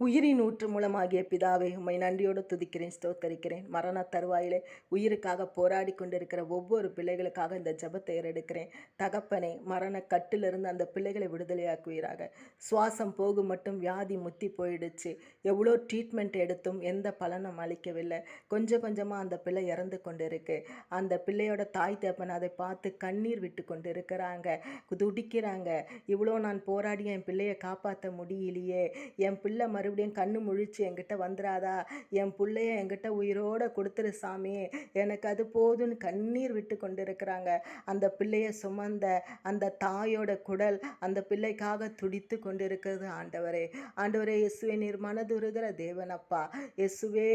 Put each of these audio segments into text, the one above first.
உயிரின் ஊற்று மூலமாகிய பிதாவை உம்மை நன்றியோடு துதிக்கிறேன் ஸ்தோத்தரிக்கிறேன். மரண தருவாயிலே உயிருக்காக போராடி கொண்டிருக்கிற ஒவ்வொரு பிள்ளைகளுக்காக இந்த ஜபத்தை ஏறெடுக்கிறேன். தகப்பனை மரண கட்டிலிருந்து அந்த பிள்ளைகளை விடுதலையாக்குவீராக. சுவாசம் போகும் மட்டும் வியாதி முத்தி போயிடுச்சு. எவ்வளோ ட்ரீட்மெண்ட் எடுத்தும் எந்த பலனும் அளிக்கவில்லை. கொஞ்சம் கொஞ்சமாக அந்த பிள்ளை இறந்து கொண்டிருக்கு. அந்த பிள்ளையோட தாய் தகப்பன் அதை பார்த்து கண்ணீர் விட்டு கொண்டு இருக்கிறாங்க துடிக்கிறாங்க. இவ்வளோ நான் போராடி என் பிள்ளையை காப்பாற்ற முடியலையே. என் பிள்ளை மறுபடியும் கண்ணு முழிச்சு என்கிட்ட வந்துடாதா என் பிள்ளைய என்கிட்ட உயிரோட கொடுத்துரு சாமி. எனக்கு அது போதும்னு கண்ணீர் விட்டு கொண்டு இருக்கிறாங்க அந்த பிள்ளைய சுமந்த அந்த தாயோட குடல் அந்த பிள்ளைக்காக துடித்து கொண்டு இருக்கிறது ஆண்டவரே. ஆண்டவரே இயேசுவே நீர் மனதுருகிற தேவனப்பா இயேசுவே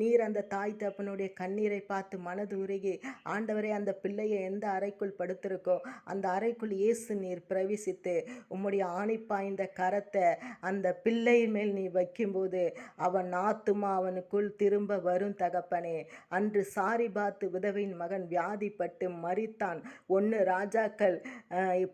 நீர் அந்த தாய் தப்பனுடைய கண்ணீரை பார்த்து மனது உருகி ஆண்டவரே அந்த பிள்ளையை எந்த அறைக்குள் படுத்திருக்கோ அந்த அறைக்குள் இயேசு நீர் பிரவேசித்து உம்முடைய ஆணி பாய்ந்த கரத்தை அந்த பிள்ளை மேல் நீ வைக்கும்போது அவன் ஆத்துமா அவனுக்குள் திரும்ப வரும் தகப்பனே. அன்று சாரி பார்த்து விதவையின் மகன் வியாதிப்பட்டு மறித்தான் ஒன்று ராஜாக்கள்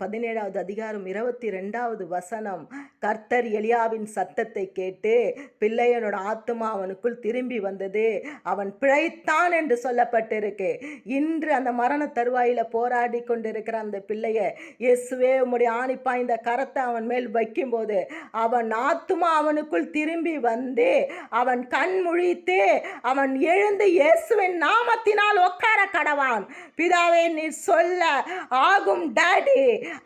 பதினேழாவது அதிகாரம் இருபத்தி ரெண்டாவது வசனம். கர்த்தர் எலியாவின் சத்தத்தை கேட்டு பிள்ளையனோட ஆத்துமா அவனுக்குள் திரும்பி வந்தது. அவன் பிழைத்தான் என்று சொல்லப்பட்டிருக்கு. இன்று அந்த மரண தருவாயில போராடி கொண்டிருக்கிற அந்த பிள்ளைய இயேசுவே உம்முடைய ஆணி பாய்ந்த கரத்தை அவன் மேல் வைக்கும்போது அவன் ஆத்துமா அவனுக்குள் திரும்பி வந்து அவன் கண் முழித்து அவன் எழுந்து இயேசுவின் நாமத்தினால் உட்கார கடவான். பிதாவே நீ சொல்ல ஆகும் டாடி.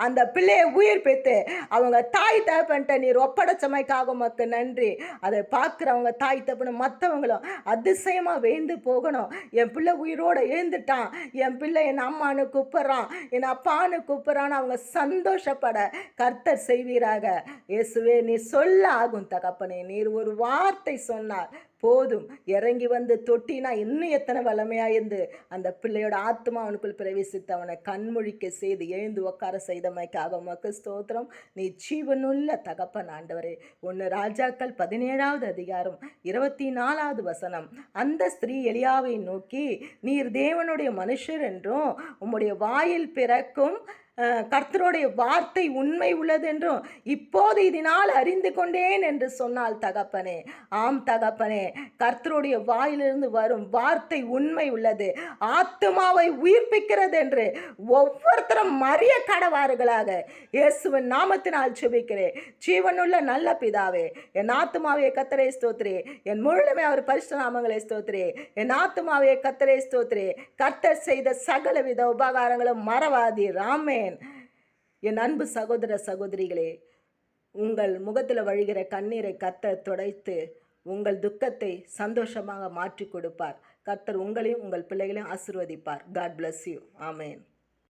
அந்த பிள்ளையை உயிர் பெற்று அவங்க தாய் தகப்பன்ட்ட நீர் ஒப்படைச்சமைக்காக உமக்கு நன்றி. அதை பார்க்குறவங்க தாய் தகப்பன மற்றவங்களும் அதிசயமாக வேந்து போகணும். என் பிள்ளை உயிரோடு எழுந்துட்டான். என் பிள்ளை என் அம்மானு கூப்பிட்றான். என் அப்பான்னு கூப்பிட்றான்னு அவங்க சந்தோஷப்பட கர்த்தர் செய்வீராக. இயேசுவே நீ சொல்ல ஆகும் தகப்பனே. நீர் ஒரு வார்த்தை சொன்னார். போதும் இறங்கி வந்து தொட்டினா இன்னும் எத்தனை வளமையாக இருந்து? அந்த பிள்ளையோட ஆத்மா அவனுக்குள் பிரவேசித்து அவனை கண்மொழிக்க செய்து எழுந்து உட்கார செய்தமைக்காக உமக்கு ஸ்தோத்திரம். நீ ஜீவனுள்ள தகப்பன் ஆண்டவரே. ஒன்று ராஜாக்கள் பதினேழாவது அதிகாரம் இருபத்தி நாலாவது வசனம். அந்த ஸ்திரீ எளியாவை நோக்கி நீர் தேவனுடைய மனுஷர் என்றும் உம்முடைய வாயில் பிறக்கும் கர்த்தருடைய வார்த்தை உண்மை உள்ளதென்றும் இப்போது இதனால் அறிந்து கொண்டேன் என்று சொன்னால் தகப்பனே. ஆம் தகப்பனே கர்த்தருடைய வாயிலிருந்து வரும் வார்த்தை உண்மை உள்ளது. ஆத்துமாவை உயிர்ப்பிக்கிறது என்று ஒவ்வொருத்தரும் மறிய கடவார்களாக. இயேசுவின் நாமத்தினால் சுபிக்கிறேன் ஜீவனுள்ள நல்ல பிதாவே என் ஆத்துமாவே கத்தரை ஸ்தோத்ரே. என் முழுமே அவர் பரிசு நாமங்களை ஸ்தோத்ரே. என் ஆத்துமாவே கத்தரை ஸ்தோத்ரே. கர்த்தர் செய்த சகல வித உபகாரங்களும் மறவாதி என் அன்பு சகோதர சகோதரிகளே உங்கள் முகத்தில் வழிகிற கண்ணீரை கத்த துடைத்து உங்கள் துக்கத்தை சந்தோஷமாக மாற்றி கொடுப்பார். கர்த்தர் உங்களையும் உங்கள் பிள்ளைகளையும் ஆசீர்வதிப்பார். God bless you amen